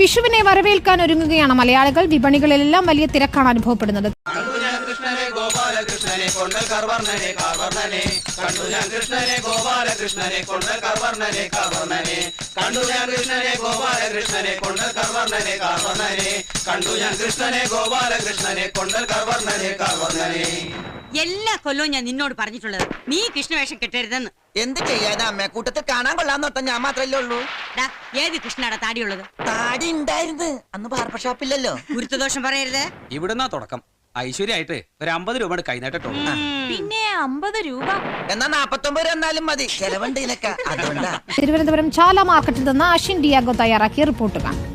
വിഷുവിനെ വരവേൽക്കാൻ ഒരുങ്ങുകയാണ് മലയാളികൾ. വിപണികളിലെല്ലാം വലിയ തിരക്കാണ് അനുഭവപ്പെടുന്നത്. കണ്ടു ഞാൻ കൃഷ്ണനെ ഗോപാലകൃഷ്ണനെ കൊണ്ടൽ കർവർണനെ കാർവർണനെ എല്ലാ കൊല്ലവും ഞാൻ നിന്നോട് പറഞ്ഞിട്ടുള്ളത് നീ കൃഷ്ണവേഷം കെട്ടരുതെന്ന്. എന്ത് ചെയ്യാനാ അമ്മ? കൂട്ടത്തിൽ കാണാൻ കൊള്ളാന്നോട്ട ഞാൻ മാത്രല്ലേ ഉള്ളൂ. ഡാ, ഏത് കൃഷ്ണയുടെ താടിയുള്ളത്? താടി ഉണ്ടായിരുന്നു. അന്ന് ബാർബർ ഷോപ്പില്ലല്ലോ ഗുരുത്തദോഷം പറയരുത്. ഇവിടുന്നാ തുടക്കം. ഐശ്വര്യായിട്ട് ഒരു അമ്പത് രൂപ കൈനീട്ടോ പിന്നെ അമ്പത് രൂപ. എന്നാ നാപ്പത്തൊമ്പത് രൂപ എന്നാലും മതി. ചെലവുണ്ട് ഇതിനൊക്കെ. അതുകൊണ്ടാ. തിരുവനന്തപുരം ചാല മാർക്കറ്റിൽ നിന്ന് അശ്വിൻ ഡിയാഗോ തയ്യാറാക്കിയ റിപ്പോർട്ട് കാണാം.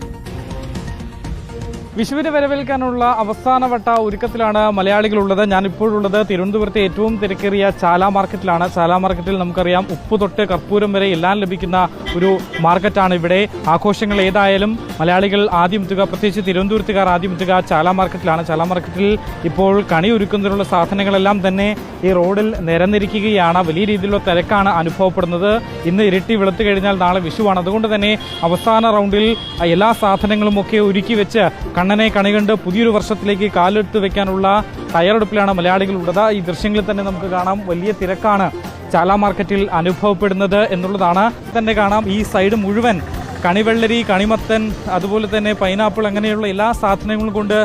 വിഷുവിനെ വരവേൽക്കാനുള്ള അവസാനവട്ട ഒരുക്കത്തിലാണ് മലയാളികളുള്ളത്. ഞാനിപ്പോഴുള്ളത് തിരുവനന്തപുരത്തെ ഏറ്റവും തിരക്കേറിയ ചാല മാർക്കറ്റിലാണ്. ചാല മാർക്കറ്റിൽ നമുക്കറിയാം ഉപ്പ് തൊട്ട് കർപ്പൂരം വരെ എല്ലാം ലഭിക്കുന്ന ഒരു മാർക്കറ്റാണ് ഇവിടെ. ആഘോഷങ്ങൾ ഏതായാലും മലയാളികൾ ആദ്യം എത്തുക പ്രത്യേകിച്ച് തിരുവനന്തപുരത്തുകാർ ആദ്യം എത്തുക ചാല മാർക്കറ്റിലാണ്. ചാല മാർക്കറ്റിൽ ഇപ്പോൾ കണി ഒരുക്കുന്നതിനുള്ള സാധനങ്ങളെല്ലാം തന്നെ ഈ റോഡിൽ നിരന്നിരിക്കുകയാണ്. വലിയ രീതിയിലുള്ള തിരക്കാണ് അനുഭവപ്പെടുന്നത്. ഇന്ന് ഇരട്ടി വെളുത്തു കഴിഞ്ഞാൽ നാളെ വിഷുവാണ്. അതുകൊണ്ട് തന്നെ അവസാന റൗണ്ടിൽ എല്ലാ സാധനങ്ങളും ഒക്കെ ഒരുക്കി വെച്ച് കണ്ണനെ കണി കണ്ട് പുതിയൊരു വർഷത്തിലേക്ക് കാലെടുത്ത് വെക്കാനുള്ള തയ്യാറെടുപ്പിലാണ് മലയാളികൾ ഉള്ളത്. ഈ ദൃശ്യങ്ങളിൽ തന്നെ നമുക്ക് കാണാം വലിയ തിരക്കാണ് ചാല മാർക്കറ്റിൽ അനുഭവപ്പെടുന്നത് എന്നുള്ളതാണ്. തന്നെ കാണാം ഈ സൈഡ് മുഴുവൻ കണിവെള്ളരി കണിമത്തൻ അതുപോലെ തന്നെ പൈനാപ്പിൾ അങ്ങനെയുള്ള എല്ലാ സാധനങ്ങളും കൊണ്ട്